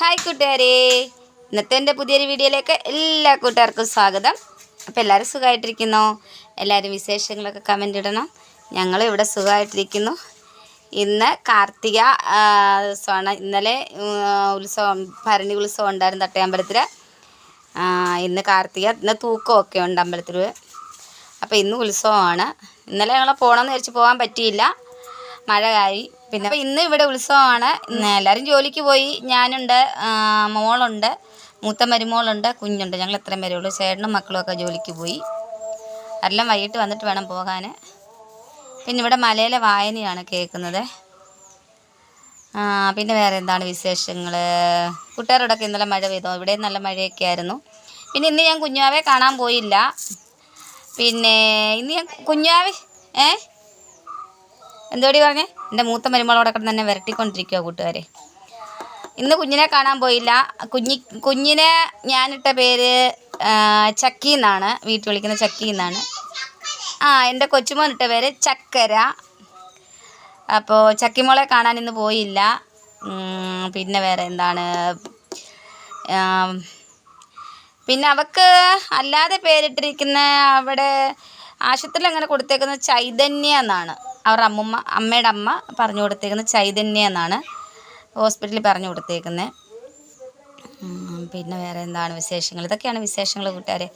Hi കൂട്ടുകാരെ. ഇന്നത്തെ എന്റെ പുതിയൊരു വീഡിയോയിലേക്ക് എല്ലാ കൂട്ടുകാർക്കും സ്വാഗതം. അപ്പോൾ എല്ലാവരും സുഖമായിട്ടിരിക്കുന്നോ? എല്ലാവരും വിശേഷങ്ങളൊക്കെ കമന്റ് ഇടണം. ഞങ്ങൾ ഇവിടെ സുഖമായിട്ടിരിക്കുന്നു. ഇന്ന് കാർത്തിക ദിവസമാണ്. ഇന്നലെ ഉത്സവം ഭരണി ഉത്സവം ഉണ്ടായിരുന്നു തട്ടയമ്പലത്തിൽ ഇന്ന് കാർത്തിക ഇന്ന് തൂക്കമൊക്കെ ഉണ്ട് അമ്പലത്തിൽ അപ്പോൾ ഇന്ന് ഉത്സവമാണ്. ഇന്നലെ ഞങ്ങൾ പോകണമെന്ന് വിചാരിച്ച് പോകാൻ പറ്റിയില്ല. മഴ കായി പിന്നെ ഇന്ന് ഇവിടെ ഉത്സവമാണ്. എല്ലാവരും ജോലിക്ക് പോയി. ഞാനുണ്ട് മോളുണ്ട് മൂത്ത മരുമോളുണ്ട് കുഞ്ഞുണ്ട്. ഞങ്ങൾ ഇത്രയും പേരേ ഉള്ളൂ. ചേട്ടനും മക്കളും ഒക്കെ ജോലിക്ക് പോയി. എല്ലാം വൈകിട്ട് വന്നിട്ട് വേണം പോകാൻ പിന്നെ ഇവിടെ മലയിലെ വായനയാണ് കേൾക്കുന്നത്. പിന്നെ വേറെ എന്താണ് വിശേഷങ്ങൾ കൂട്ടുകാരോടൊക്കെ ഇന്നലെ മഴ പെയ്തോ? ഇവിടെ നല്ല മഴയൊക്കെ ആയിരുന്നു. പിന്നെ ഇന്ന് ഞാൻ കുഞ്ഞാവെ കാണാൻ പോയില്ല. പിന്നെ ഇന്ന് ഞാൻ കുഞ്ഞാവെ ഏ? എന്തോടി പറഞ്ഞേ? എന്റെ മൂത്ത മരുമകളോടൊക്കെ തന്നെ വിരട്ടിക്കൊണ്ടിരിക്കുക കൂട്ടുകാരെ. ഇന്ന് കുഞ്ഞിനെ കാണാൻ പോയില്ല. കുഞ്ഞി കുഞ്ഞിനെ ഞാനിട്ട പേര് ചക്കി എന്നാണ്. വീട്ടിൽ വിളിക്കുന്ന ചക്കി എന്നാണ്. ആ എന്റെ കൊച്ചുമോൻ ഇട്ട പേര് ചക്കര. അപ്പോൾ ചക്കിമോളെ കാണാൻ ഇന്ന് പോയില്ല. പിന്നെ വേറെ എന്താണ്? പിന്നെ അവക്ക് അല്ലാതെ പേരിട്ടിരിക്കുന്ന അവിടെ ആശുപത്രിയിൽ അങ്ങനെ കൊടുത്തേക്കുന്ന ചൈതന്യ എന്നാണ്. അവരുടെ അമ്മുമ്മ അമ്മയുടെ അമ്മ പറഞ്ഞു കൊടുത്തേക്കുന്നത് ചൈതന്യ എന്നാണ്. ഹോസ്പിറ്റലിൽ പറഞ്ഞു കൊടുത്തേക്കുന്നത് പിന്നെ വേറെ എന്താണ് വിശേഷങ്ങൾ? ഇതൊക്കെയാണ് വിശേഷങ്ങൾ കൂട്ടുകാരെ.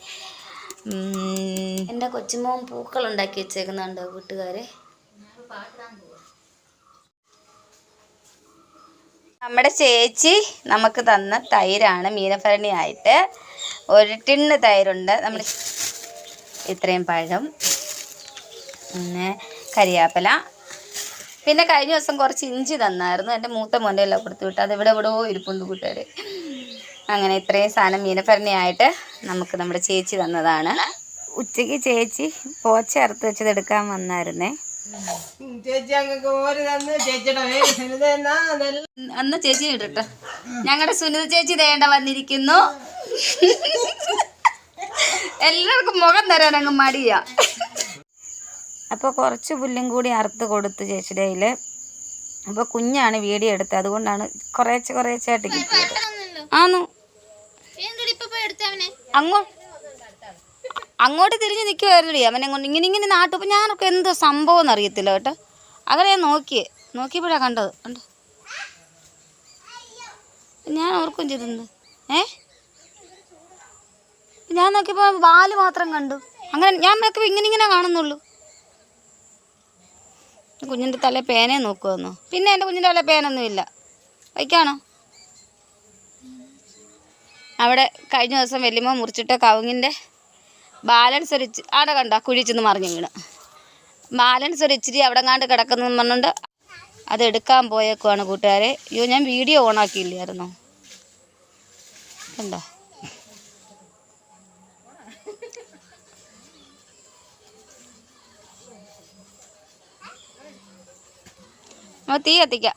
എന്റെ കൊച്ചുമോൻ പൂക്കൾ ഉണ്ടാക്കി വെച്ചേക്കുന്നുണ്ടോ കൂട്ടുകാരെ നമ്മുടെ ചേച്ചി നമുക്ക് തന്ന തൈരാണ് മീനഭരണി ആയിട്ട് ഒരു ടിണ്ണ് തൈരുണ്ട്. നമ്മൾ ഇത്രയും പഴം. പിന്നെ കരിയാപ്പല. പിന്നെ കഴിഞ്ഞ ദിവസം കുറച്ച് ഇഞ്ചി തന്നായിരുന്നു. എന്റെ മൂത്ത മോന്റെ എല്ലാം കൊടുത്തു വിട്ടു. അത് ഇവിടെ എവിടെയോ ഇരിപ്പുണ്ട് കൂട്ടുകാർ അങ്ങനെ ഇത്രയും സാധനം മീനഭരണി ആയിട്ട് നമുക്ക് നമ്മുടെ ചേച്ചി തന്നതാണ്. ഉച്ചയ്ക്ക് ചേച്ചി പോച്ച അറുത്ത് വെച്ചത് എടുക്കാൻ വന്നായിരുന്നേ. അന്ന് ചേച്ചി ഇടട്ടെ. ഞങ്ങളുടെ സുനിത ചേച്ചി തേണ്ട വന്നിരിക്കുന്നു. എല്ലാവർക്കും മുഖം തരാൻ അങ്ങ് മടിയാ. അപ്പോൾ കുറച്ച് പുല്ലും കൂടി അറുത്ത് കൊടുത്തു ചേച്ചിയുടെ കയ്യിൽ അപ്പോൾ കുഞ്ഞാണ് വീഡിയോ എടുത്തത്. അതുകൊണ്ടാണ് കുറേച്ച് കുറേച്ചായിട്ട് കിട്ടിയത്. ആന്നു. അങ്ങോ അങ്ങോട്ട് തിരിഞ്ഞ് നിൽക്കുമായിരുന്നു അവനെ കൊണ്ട്. ഇങ്ങനെ ഇങ്ങനെ നാട്ടുമ്പോൾ ഞാനൊക്കെ എന്തോ സംഭവം എന്നറിയത്തില്ല കേട്ടോ. അങ്ങനെ ഞാൻ നോക്കിയേ. നോക്കിയപ്പോഴാണ് കണ്ടത്. കണ്ടോ? ഞാൻ ഓർക്കും ചെയ്തത് ഏ? ഞാൻ നോക്കിയപ്പോൾ വാൽ മാത്രം കണ്ടു. അങ്ങനെ ഞാൻ ഇങ്ങനെ ഇങ്ങനെ കാണുന്നുള്ളൂ. കുഞ്ഞിന്റെ തല പേനയെ നോക്കുമെന്നോ പിന്നെ എന്റെ കുഞ്ഞിന്റെ തല പേനൊന്നുമില്ല. വയ്ക്കാണോ? അവിടെ കഴിഞ്ഞ ദിവസം വലിയമ്മ മുറിച്ചിട്ട കവുങ്ങിന്റെ ബാലൻസ് ഒരു അവിടെ കണ്ട? കുഴിച്ചെന്ന് മറിഞ്ഞു വീണ്. ബാലൻസ് ഒരു ഇച്ചിരി അവിടെ കണ്ട് കിടക്കുന്നു പറഞ്ഞുകൊണ്ട് അത് എടുക്കാൻ പോയേക്കുവാണ് കൂട്ടുകാരെ. അയ്യോ ഞാൻ വീഡിയോ ഓണാക്കിയില്ലായിരുന്നോ കണ്ടോ? നമുക്ക് തീ കത്തിക്കാം.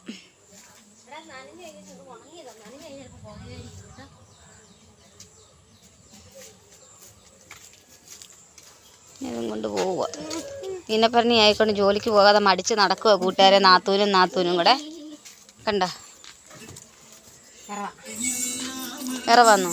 ഇതും കൊണ്ട് പോവുക. ഇന്നപ്പറഞ്ഞി ആയിക്കൊണ്ട് ജോലിക്ക് പോകാതെ മടിച്ച് നടക്കുക കൂട്ടുകാരെ നാത്തൂനും നാത്തൂനും കൂടെ. കണ്ട? വേറെ വന്നോ?